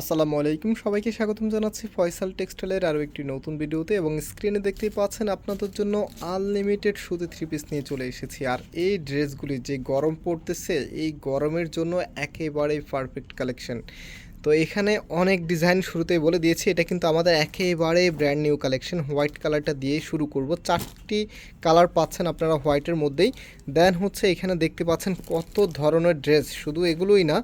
আসসালামু আলাইকুম। সবাইকে স্বাগতম জানাচ্ছি ফয়সাল টেক্সটাইলের আরও একটি নতুন ভিডিওতে এবং স্ক্রিনে দেখতেই পাচ্ছেন আপনাদের জন্য আনলিমিটেড সুতি থ্রি পিস নিয়ে চলে এসেছি। আর এই ড্রেসগুলি যে গরম পড়তেছে, এই গরমের জন্য একেবারেই পারফেক্ট কালেকশন তো এখানে অনেক ডিজাইন শুরুতেই বলে দিয়েছি, এটা কিন্তু আমাদের একেবারে ব্র্যান্ড নিউ কালেকশন হোয়াইট কালারটা দিয়েই শুরু করব। চারটি কালার পাচ্ছেন আপনারা হোয়াইটের মধ্যেই। দেন হচ্ছে এখানে দেখতে পাচ্ছেন কত ধরনের ড্রেস শুধু এগুলোই না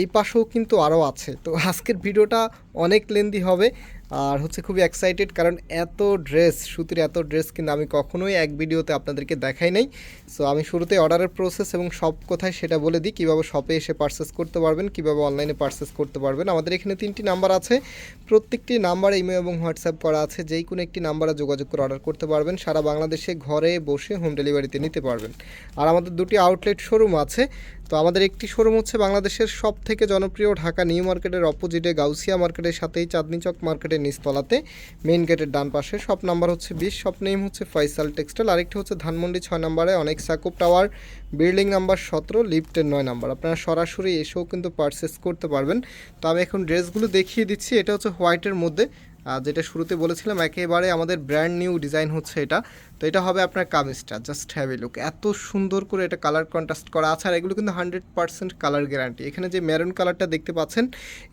এই পাশেও কিন্তু আরও আছে। তো আজকের ভিডিওটা অনেক লেন্দি হবে। আর হচ্ছে খুবই এক্সাইটেড কারণ এত ড্রেস সুতির এত ড্রেস কিন্তু আমি কখনোই এক ভিডিওতে আপনাদেরকে দেখাই নাই। সো আমি শুরুতে অর্ডারের প্রসেস এবং সব কোথায় সেটা বলে দিই, কীভাবে শপে এসে পারচেস করতে পারবেন, কীভাবে অনলাইনে পারচেস করতে পারবেন। আমাদের এখানে তিনটি নাম্বার আছে। প্রত্যেকটি নাম্বার ইমেল এবং হোয়াটসঅ্যাপ করা আছে। যেই কোনো একটি নাম্বারে যোগাযোগ করে অর্ডার করতে পারবেন। সারা বাংলাদেশে ঘরে বসে হোম ডেলিভারিতে নিতে পারবেন। আর আমাদের দুটি আউটলেট শোরুম আছে। তো আমাদের একটি শোরুম হচ্ছে বাংলাদেশের সব থেকে জনপ্রিয় ঢাকা নিউ মার্কেটের অপোজিটে গাউসিয়া মার্কেটের সাথেই চাঁদনি চক মার্কেটের নিচতলাতে মেইন গেটের ডান পাশে শপ নাম্বার হচ্ছে বিশ শপ নেম হচ্ছে ফয়সাল টেক্সটাইল আরেকটি হচ্ছে ধানমন্ডি ছয় নাম্বারে, অনেক সাকুব টাওয়ার বিল্ডিং নাম্বার সতেরো লিফটের নয় নাম্বার। আপনারা সরাসরি এসেও কিন্তু পারচেস করতে পারবেন। তো আমি এখন ড্রেসগুলো দেখিয়ে দিচ্ছি। এটা হচ্ছে হোয়াইটের মধ্যে। যেটা শুরুতে বলেছিলাম, একেবারে আমাদের ব্র্যান্ড নিউ ডিজাইন হচ্ছে এটা। তো এটা হবে আপনার কামিজটা জাস্ট হ্যাভ এ লুক এত সুন্দর করে এটা কালার কন্ট্রাস্ট করা আছে, আর এগুলো কিন্তু হান্ড্রেড পার্সেন্ট কালার গ্যারান্টি এখানে যে মেরুন কালারটা দেখতে পাচ্ছেন,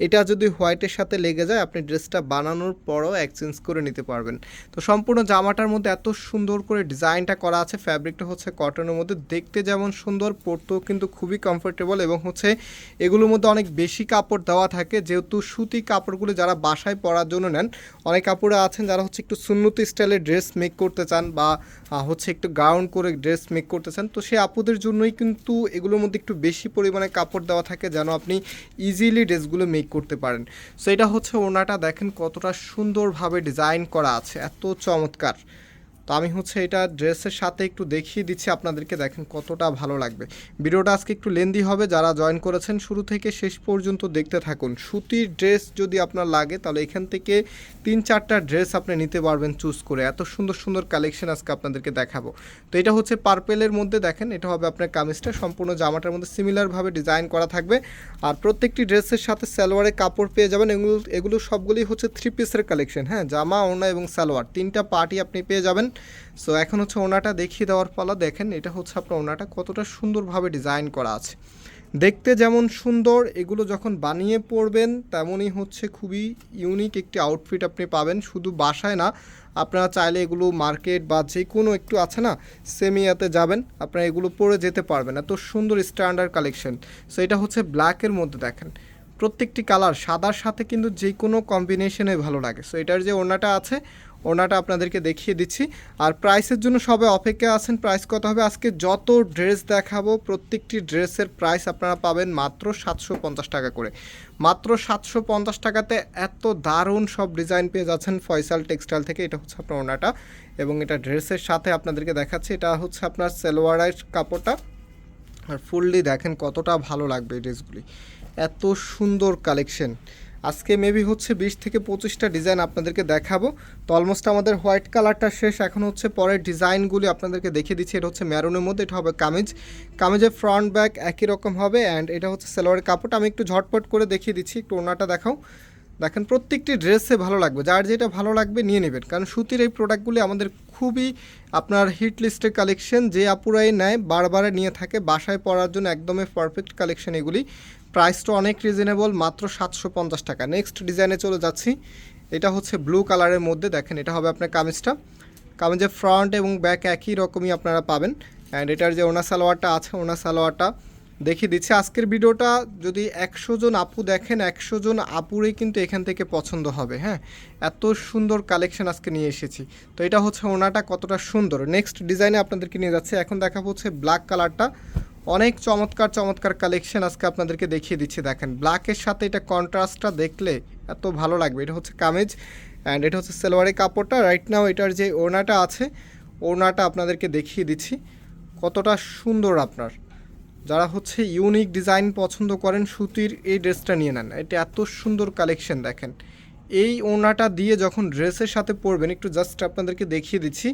এটা যদি হোয়াইটের সাথে লেগে যায়, আপনি ড্রেসটা বানানোর পরও এক্সচেঞ্জ করে নিতে পারবেন। তো সম্পূর্ণ জামাটার মধ্যে এত সুন্দর করে ডিজাইনটা করা আছে ফ্যাব্রিকটা হচ্ছে কটনের মধ্যে। দেখতে যেমন সুন্দর, পরতেও কিন্তু খুবই কমফোর্টেবল এবং হচ্ছে এগুলোর মধ্যে অনেক বেশি কাপড় দেওয়া থাকে। যেহেতু সুতি কাপড়গুলো যারা বাসায় পরার জন্য নেন, অনেক কাপড়ে আছেন যারা হচ্ছে একটু সুন্নতি স্টাইলের ড্রেস মেক করতে চান বা হচ্ছে একটু গাউন করে ড্রেস মেক করতেছেন। তো সেই আপুদের জন্যই কিন্তু এগুলোর মধ্যে একটু বেশি পরিমাণে কাপড় দেওয়া থাকে যেন আপনি ইজিলি ড্রেসগুলো মেক করতে পারেন। সো এটা হচ্ছে ওনাটা দেখেন কতটা সুন্দরভাবে ডিজাইন করা আছে। এত চমৎকার। তো আমি হচ্ছে এটা ড্রেসের সাথে একটু দেখিয়ে দিচ্ছি আপনাদেরকে, দেখেন কতটা ভালো লাগবে। ভিডিওটা আজকে একটু লেন্দি হবে, যারা জয়েন করেছেন শুরু থেকে শেষ পর্যন্ত দেখতে থাকুন। সুতির ড্রেস যদি আপনার লাগে, তাহলে এখান থেকে তিন চারটা ড্রেস আপনি নিতে পারবেন চুজ করে। এত সুন্দর সুন্দর কালেকশন আজকে আপনাদেরকে দেখাবো। তো এটা হচ্ছে পার্পেলের মধ্যে দেখেন, এটা হবে আপনার কামিজটা। সম্পূর্ণ জামাটার মধ্যে সিমিলারভাবে ডিজাইন করা থাকবে। আর প্রত্যেকটি ড্রেসের সাথে সালোয়ারে কাপড় পেয়ে যাবেন। এগুলো এগুলো সবগুলি হচ্ছে থ্রি পিসের কালেকশন হ্যাঁ? জামা ওনা এবং সালোয়ার। তিনটা পার্টি আপনি পেয়ে যাবেন। সো এখন হচ্ছে ওনাটা দেখিয়ে দেওয়ার পালা। দেখেন, এটা হচ্ছে আপনার ওনাটা কতটা সুন্দরভাবে ডিজাইন করা আছে। দেখতে যেমন সুন্দর, এগুলো যখন বানিয়ে পড়বেন তেমনই হচ্ছে খুবই ইউনিক একটি আউটফিট আপনি পাবেন। শুধু বাসায় না, আপনারা চাইলে এগুলো মার্কেট বা যে কোনো একটু আছে না সেমিয়াতে যাবেন, আপনারা এগুলো পরে যেতে পারবেন। এত সুন্দর স্ট্যান্ডার্ড কালেকশন সো এটা হচ্ছে ব্ল্যাকের মধ্যে দেখেন। প্রত্যেকটি কালার সাদার সাথে কিন্তু যে কোনো কম্বিনেশনে ভালো লাগে। সো এটার যে ওড়নাটা আছে ওড়নাটা আপনাদেরকে দেখিয়ে দিচ্ছি। আর প্রাইসের জন্য সবাই অপেক্ষা আছেন, প্রাইস কত হবে? আজকে যত ড্রেস দেখাবো, প্রত্যেকটি ড্রেসের প্রাইস আপনারা পাবেন মাত্র সাতশো পঞ্চাশ টাকা করে। মাত্র সাতশো পঞ্চাশ টাকাতে এত দারুণ সব ডিজাইন পেয়ে যাচ্ছেন ফয়সাল টেক্সটাইল থেকে। এটা হচ্ছে আপনার ওড়নাটা এবং এটা ড্রেসের সাথে আপনাদেরকে দেখাচ্ছি। এটা হচ্ছে আপনার সেলোয়ারের কাপড়টা। আর ফুললি দেখেন কতটা ভালো লাগবে এই ড্রেসগুলি। এত সুন্দর কালেকশন। আজকে মেবি হচ্ছে বিশ থেকে পঁচিশটা ডিজাইন আপনাদেরকে দেখাবো। তো অলমোস্ট আমাদের হোয়াইট কালারটা শেষ, এখন হচ্ছে পরের ডিজাইনগুলি আপনাদেরকে দেখিয়ে দিচ্ছি। এটা হচ্ছে ম্যারুনের মধ্যে, এটা হবে কামিজ। কামিজের ফ্রন্ট ব্যাক একই রকম হবে অ্যান্ড এটা হচ্ছে সেলোয়ারের কাপড়টা। আমি একটু ঝটপট করে দেখিয়ে দিচ্ছি, একটু ওনাটা দেখাও। দেখেন, প্রত্যেকটি ড্রেসে ভালো লাগবে। যার যেটা ভালো লাগবে নিয়ে নেবেন। কারণ সুতির এই প্রোডাক্টগুলি আমাদের খুবই আপনার হিট লিস্টের কালেকশন। যে আপুরাই নেয়, বারবার নিয়ে থাকে। বাসায় পরার জন্য একদমই পারফেক্ট কালেকশন এগুলি। প্রাইসটা অনেক রিজনেবল মাত্র সাতশো পঞ্চাশ টাকা। নেক্সট ডিজাইনে চলে যাচ্ছি। এটা হচ্ছে ব্লু কালারের মধ্যে। দেখেন, এটা হবে আপনার কামিজটা। কামিজের ফ্রন্ট এবং ব্যাক একই রকমই আপনারা পাবেন। অ্যান্ড এটার যে ওনা সালোয়ারটা আছে ওনা সালোয়ারটা দেখিয়ে দিচ্ছি। আজকের ভিডিওটা যদি একশো জন আপু দেখেন, একশো জন আপুরই কিন্তু এখান থেকে পছন্দ হবে হ্যাঁ? এত সুন্দর কালেকশন আজকে নিয়ে এসেছি। তো এটা হচ্ছে ওনাটা কতটা সুন্দর। নেক্সট ডিজাইনে আপনাদেরকে নিয়ে যাচ্ছে। এখন দেখা হচ্ছে ব্ল্যাক কালারটা অনেক চমৎকার চমৎকার কালেকশন আজকে আপনাদেরকে দেখিয়ে দিচ্ছি, দেখেন। ব্ল্যাকের সাথে এটা কন্ট্রাস্টটা দেখলে এত ভালো লাগবে। এটা হচ্ছে কামিজ অ্যান্ড এটা হচ্ছে সেলোয়ারের কাপড়টা। রাইট নাও এটার যে ওড়নাটা আছে, ওড়নাটা আপনাদেরকে দেখিয়ে দিচ্ছি। কতটা সুন্দর আপনার। যারা হচ্ছে ইউনিক ডিজাইন পছন্দ করেন, সুতির এই ড্রেসটা নিয়ে নেন। এটা এত সুন্দর কালেকশন দেখেন। এই ওড়নাটা দিয়ে যখন ড্রেসের সাথে পরবেন, একটু জাস্ট আপনাদেরকে দেখিয়ে দিচ্ছি।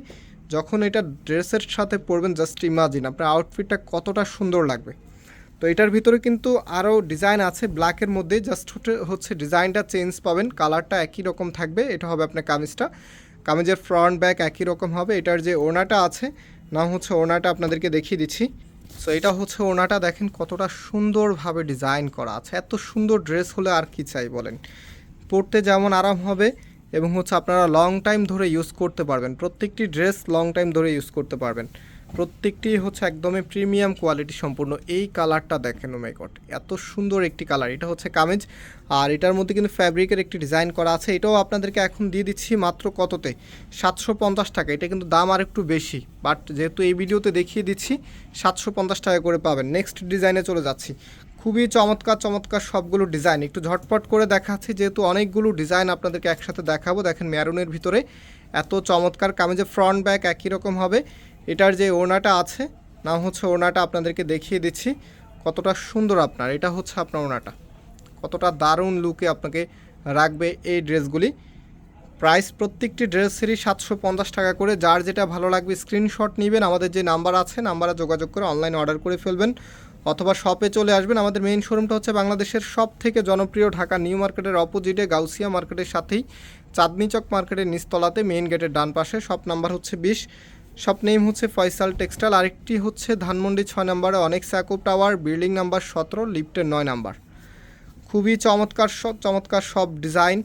যখন এটা ড্রেসের সাথে পরবেন জাস্ট ইমাজিন আপনার আউটফিটটা কতটা সুন্দর লাগবে। তো এটার ভিতরে কিন্তু আরও ডিজাইন আছে ব্ল্যাকের মধ্যে জাস্ট হচ্ছে ডিজাইনটা চেঞ্জ পাবেন কালারটা একই রকম থাকবে। এটা হবে আপনার কামিজটা। কামিজের ফ্রন্ট ব্যাক একই রকম হবে। এটার যে ওনাটা আছে, নাম হচ্ছে ওনাটা আপনাদেরকে দেখিয়ে দিচ্ছি। সো এটা হচ্ছে ওনাটা, দেখেন কতটা সুন্দরভাবে ডিজাইন করা আছে। এত সুন্দর ড্রেস হলে আর কি চাই বলেন? পরতে যেমন আরাম হবে এবং হচ্ছে আপনারা লং টাইম ধরে ইউজ করতে পারবেন। প্রত্যেকটি ড্রেস লং টাইম ধরে ইউজ করতে পারবেন। প্রত্যেকটি হচ্ছে একদমই প্রিমিয়াম কোয়ালিটি সম্পূর্ণ। এই কালারটা দেখেন ও মাই গড এত সুন্দর একটি কালার। এটা হচ্ছে কামিজ, আর এটার মধ্যে কিন্তু ফ্যাব্রিকের একটি ডিজাইন করা আছে। এটাও আপনাদেরকে এখন দিয়ে দিচ্ছি মাত্র কততে? সাতশো পঞ্চাশ টাকা। এটা কিন্তু দাম আর একটু বেশি বাট যেহেতু এই ভিডিওতে দেখিয়ে দিচ্ছি, সাতশো পঞ্চাশ টাকা করে পাবেন। নেক্সট ডিজাইনে চলে যাচ্ছি। খুবই চমৎকার চমৎকার সবগুলো ডিজাইন একটু ঝটপট করে দেখাচ্ছি, যেহেতু অনেকগুলো ডিজাইন আপনাদেরকে একসাথে দেখাবো। দেখেন ম্যারুনের ভিতরে এত চমৎকার কামিজের ফ্রন্ট ব্যাক একই রকম হবে। এটার যে ওনাটা আছে, নাম হচ্ছে ওনাটা আপনাদেরকে দেখিয়ে দিচ্ছি। কতটা সুন্দর আপনার, এটা হচ্ছে আপনার ওনাটা কতটা দারুণ লুকে আপনাকে রাখবে এই ড্রেসগুলি। প্রাইস প্রত্যেকটি ড্রেসেরই সাতশো পঞ্চাশ টাকা করে। যার যেটা ভালো লাগবে স্ক্রিনশট নেবেন। আমাদের যে নাম্বার আছে নাম্বারে যোগাযোগ করে অনলাইনে অর্ডার করে ফেলবেন। অথবা শপে চলে আসবেন। আমাদের মেইন শোরুমটা হচ্ছে বাংলাদেশের সব থেকে জনপ্রিয় ঢাকা নিউ মার্কেটের অপোজিটে গাউসিয়া মার্কেটের সাথেই। চাঁদনি চক মার্কেটের নিচতলাতে মেইন গেটের ডান পাশে। শপ নাম্বার হচ্ছে বিশ। শপ নেম হচ্ছে ফয়সাল টেক্সটাইল, আরেকটি হচ্ছে ধানমন্ডি ছয় নম্বরে অনেক স্যাকুপ টাওয়ার, বিল্ডিং নাম্বার সতেরো, লিফটের নয় নাম্বার। খুবই চমৎকার সব চমৎকার সব ডিজাইন।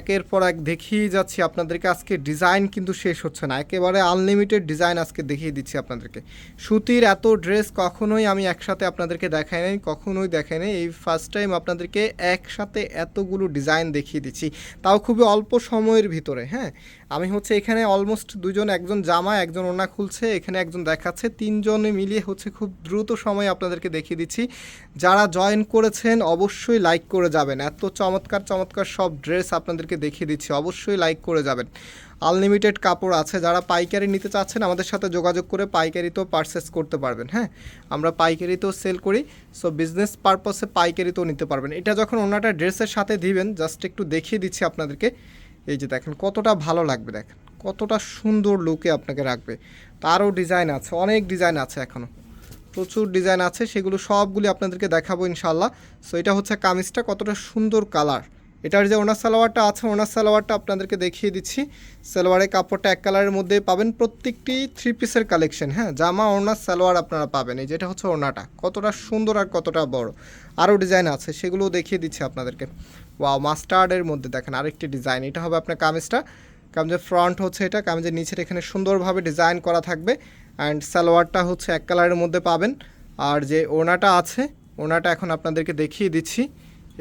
একের পর এক দেখিয়ে যাচ্ছি আপনাদেরকে। আজকে ডিজাইন কিন্তু শেষ হচ্ছে না। একেবারে আনলিমিটেড ডিজাইন আজকে দেখিয়ে দিচ্ছি আপনাদেরকে। সুতির এত ড্রেস কখনোই আমি একসাথে আপনাদেরকে দেখাই নাই, কখনোই দেখাই নাই। এই ফার্স্ট টাইম আপনাদেরকে একসাথে এতগুলো ডিজাইন দেখিয়ে দিচ্ছি। তাও খুবই অল্প সময়ের ভিতরে হ্যাঁ? আমি হচ্ছে এখানে অলমোস্ট দুজন, একজন জামা একজন ওনা খুলছে, এখানে একজন দেখাচ্ছে। তিনজনে মিলিয়ে হচ্ছে খুব দ্রুত সময়ে আপনাদেরকে দেখিয়ে দিচ্ছি। যারা জয়েন করেছেন, অবশ্যই লাইক করে যাবেন। এত চমৎকার চমৎকার সব ড্রেস আপনাদেরকে দেখিয়ে দিচ্ছি। অবশ্যই লাইক করে যাবেন। আনলিমিটেড কাপড় আছে। যারা পাইকারি নিতে চাচ্ছেন, আমাদের সাথে যোগাযোগ করে পাইকারিতেও পারচেস করতে পারবেন হ্যাঁ? আমরা পাইকারিতেও সেল করি। সো বিজনেস পারপাসে পাইকারিতেও নিতে পারবেন। এটা যখন ওনাটা ড্রেসের সাথে দিবেন জাস্ট একটু দেখিয়ে দিচ্ছি আপনাদেরকে। এই যে দেখেন, কতটা ভালো লাগবে দেখেন, কতটা সুন্দর লুকে আপনাকে রাখবে। তারও ডিজাইন আছে, অনেক ডিজাইন আছে এখনও প্রচুর ডিজাইন আছে, সেগুলো সবগুলি আপনাদেরকে দেখাবো ইনশাল্লাহ সো এটা হচ্ছে কামিজটা, কতটা সুন্দর কালার এটার যে ওনার সালোয়ারটা আছে, ওনার সালোয়ারটা আপনাদেরকে দেখিয়ে দিচ্ছি। সালোয়ারের কাপড়টা এক কালারের মধ্যে পাবেন। প্রত্যেকটি থ্রি পিসের কালেকশন হ্যাঁ? জামা ওনার সালোয়ার আপনারা পাবেন। এই যেটা হচ্ছে ওনাটা কতটা সুন্দর আর কতটা বড়। আরও ডিজাইন আছে, সেগুলোও দেখিয়ে দিচ্ছি আপনাদেরকে। ওয়াও মাস্টার্ডের মধ্যে দেখেন আরেকটি ডিজাইন এটা হবে আপনার কামিজটা। কামিজের ফ্রন্ট হচ্ছে এটা। কামিজের নিচের এখানে সুন্দরভাবে ডিজাইন করা থাকবে। অ্যান্ড সালোয়ারটা হচ্ছে এক কালারের মধ্যে পাবেন। আর যে ওনাটা আছে ওনাটা এখন আপনাদেরকে দেখিয়ে দিচ্ছি।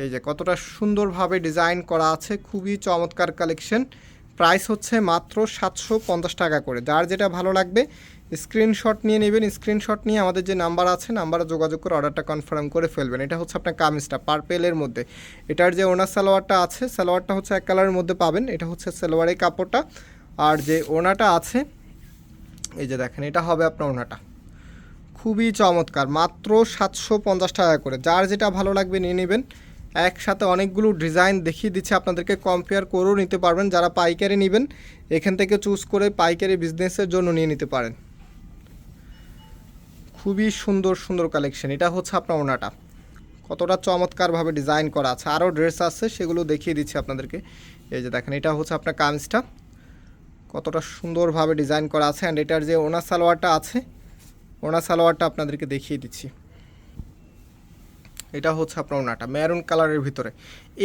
এই যে কতটা সুন্দরভাবে ডিজাইন করা আছে, খুবই চমৎকার কালেকশন। প্রাইস হচ্ছে মাত্র সাতশো পঞ্চাশ টাকা করে। যার যেটা ভালো লাগবে, স্ক্রিনশট নিয়ে নেবেন। স্ক্রিনশট নিয়ে আমাদের যে নাম্বার আছে, নাম্বারে যোগাযোগ করে অর্ডারটা কনফার্ম করে ফেলবেন। এটা হচ্ছে আপনার কামিজটা পার্পেলের মধ্যে। এটার যে ওনার সালোয়ারটা আছে সালোয়ারটা হচ্ছে এক কালারের মধ্যে পাবেন। এটা হচ্ছে সালোয়ারের কাপড়টা। আর যে ওনাটা আছে, এই যে দেখেন, এটা হবে আপনার ওনাটা খুবই চমৎকার, মাত্র সাতশো পঞ্চাশ টাকা করে। যার যেটা ভালো লাগবে নিয়ে নেবেন। একসাথে অনেকগুলো ডিজাইন দেখিয়ে দিচ্ছে, আপনাদেরকে কম্পেয়ার করেও নিতে পারবেন। যারা পাইকারি নেবেন, এখান থেকে চুজ করে পাইকারি বিজনেসের জন্য নিয়ে নিতে পারেন। খুবই সুন্দর সুন্দর কালেকশন এটা হচ্ছে আপনার ওনাটা। কতটা চমৎকারভাবে ডিজাইন করা আছে। আরও ড্রেস আছে, সেগুলো দেখিয়ে দিচ্ছি আপনাদেরকে। এই যে দেখেন, এটা হচ্ছে আপনার কামিজটা। কতটা সুন্দরভাবে ডিজাইন করা আছে। অ্যান্ড এটার যে ওনার সালোয়ারটা আছে ওনা সালোয়ারটা আপনাদেরকে দেখিয়ে দিচ্ছি। এটা হচ্ছে আপনার ওনাটা ম্যারুন কালারের ভিতরে।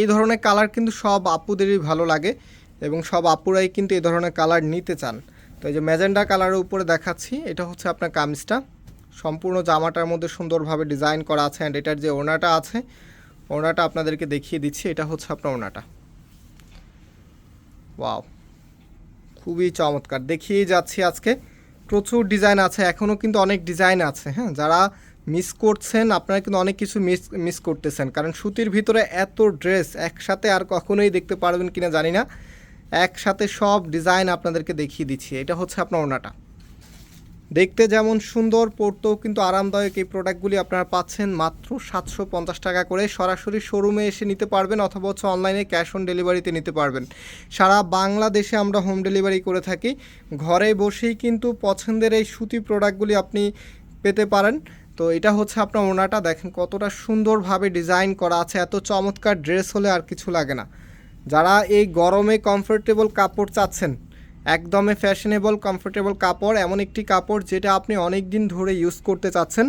এই ধরনের কালার কিন্তু সব আপুদেরই ভালো লাগে এবং সব আপুরাই কিন্তু এই ধরনের কালার নিতে চান। তো এই যে ম্যাজেন্ডা কালারের উপরে দেখাচ্ছি, এটা হচ্ছে আপনার কামিজটা। সম্পূর্ণ জামাটার মধ্যে সুন্দরভাবে ডিজাইন করা আছে অ্যান্ড এটার যে ওনাটা আছে ওনাটা আপনাদেরকে দেখিয়ে দিচ্ছি, এটা হচ্ছে আপনার ওনাটা ওয়াও খুবই চমৎকার। দেখিয়ে যাচ্ছি আজকে। প্রচুর ডিজাইন আছে এখনও কিন্তু অনেক ডিজাইন আছে হ্যাঁ? যারা মিস করছেন, আপনারা কিন্তু অনেক কিছু মিস মিস করতেছেন। কারণ সুতির ভিতরে এত ড্রেস একসাথে আর কখনোই দেখতে পারবেন কিনা জানি না। একসাথে সব ডিজাইন আপনাদেরকে দেখিয়ে দিচ্ছি। এটা হচ্ছে আপনার ওনাটা দেখতে যেমন সুন্দর পড়তেও কিন্তু আরামদায়ক এই প্রোডাক্টগুলি আপনারা পাচ্ছেন মাত্র সাতশো পঞ্চাশ টাকা করে। সরাসরি শোরুমে এসে নিতে পারবেন অথবা হচ্ছে অনলাইনে ক্যাশ অন ডেলিভারিতে নিতে পারবেন। সারা বাংলাদেশে আমরা হোম ডেলিভারি করে থাকি। ঘরে বসেই কিন্তু পছন্দের এই সুতি প্রোডাক্টগুলি আপনি পেতে পারেন। তো এটা হচ্ছে আপনার ওনাটা, দেখেন কতটা সুন্দরভাবে ডিজাইন করা আছে, এত চমৎকার ড্রেস হলে আর কিছু লাগে না। যারা এই গরমে কমফোর্টেবল কাপড় চাচ্ছেন একদমই ফ্যাশনেবল কমফোর্টেবল কাপড়, এমন একটি কাপড় যেটা আপনি অনেক দিন ধরে ইউজ করতে চাচ্ছেন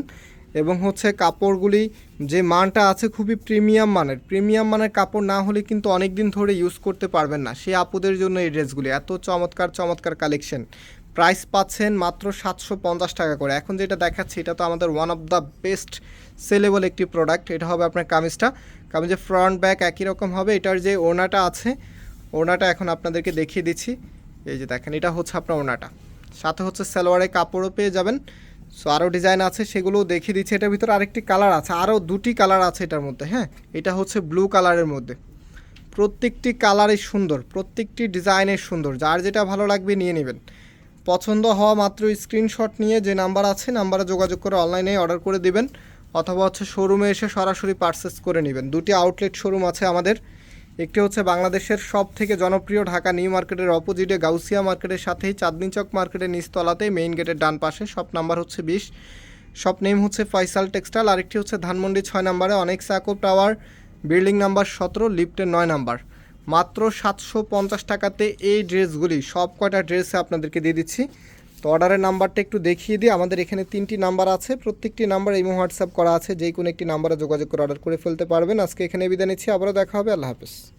এবং হচ্ছে কাপড়গুলি যে মানটা আছে খুবই প্রিমিয়াম মানের। প্রিমিয়াম মানের কাপড় না হলে কিন্তু অনেক দিন ধরে ইউজ করতে পারবেন না। সেই আপুদের জন্য এই ড্রেসগুলি, এত চমৎকার চমৎকার কালেকশন প্রাইস পাচ্ছেন মাত্র সাতশো পঞ্চাশ টাকা করে। এখন যেটা দেখাচ্ছি, এটা তো আমাদের one of the best sellable একটি প্রোডাক্ট এটা হবে আপনার কামিজটা। কামিজের ফ্রন্ট ব্যাক একই রকম হবে। এটার যে ওড়নাটা আছে, ওড়নাটা এখন আপনাদেরকে দেখিয়ে দিচ্ছি। এই যে দেখেন, এটা হচ্ছে আপনার ওড়নাটা। সাথে হচ্ছে সালোয়ারের কাপড়ও পেয়ে যাবেন। সো আরও ডিজাইন আছে, সেগুলোও দেখিয়ে দিচ্ছি। এটার ভিতরে আরেকটি কালার আছে। আরও দুটি কালার আছে এটার মধ্যে হ্যাঁ? এটা হচ্ছে ব্লু কালারের মধ্যে। প্রত্যেকটি কালারই সুন্দর, প্রত্যেকটি ডিজাইনের সুন্দর। যার যেটা ভালো লাগবে নিয়ে নেবেন। পছন্দ হওয়া মাত্র স্ক্রিনশট নিয়ে যে নাম্বার আছে নাম্বারে যোগাযোগ করে অনলাইনে অর্ডার করে দিবেন, অথবা হচ্ছে শোরুমে এসে সরাসরি পারচেস করে নেবেন। দুটি আউটলেট শোরুম আছে আমাদের। একটি হচ্ছে বাংলাদেশের সব থেকে জনপ্রিয় ঢাকা নিউ মার্কেটের অপোজিটে গাউসিয়া মার্কেটের সাথেই চাঁদনি চক মার্কেটের নিচতলাতে মেইন গেটের ডান পাশে শপ নাম্বার হচ্ছে বিশ। শপ নেম হচ্ছে ফয়সাল টেক্সটাইল আরেকটি হচ্ছে ধানমন্ডি ছয় নাম্বারে অনেক সাকোপ টাওয়ার বিল্ডিং নাম্বার সতেরো লিফটের নয় নাম্বার মাত্র সাতশো পঞ্চাশ টাকাতে এই ড্রেসগুলি, সব কয়টা ড্রেসে আপনাদেরকে দিয়ে দিচ্ছি। তো অর্ডারের নাম্বারটা একটু দেখিয়ে দিই, আমাদের এখানে তিনটি নাম্বার আছে। প্রত্যেকটি নাম্বার এবং হোয়াটসঅ্যাপ করা আছে যে কোনো একটি নাম্বারে যোগাযোগ করে অর্ডার করে ফেলতে পারবেন। আজকে এখানে বিদায় নিচ্ছি, আবারও দেখা হবে, আল্লাহ হাফেজ।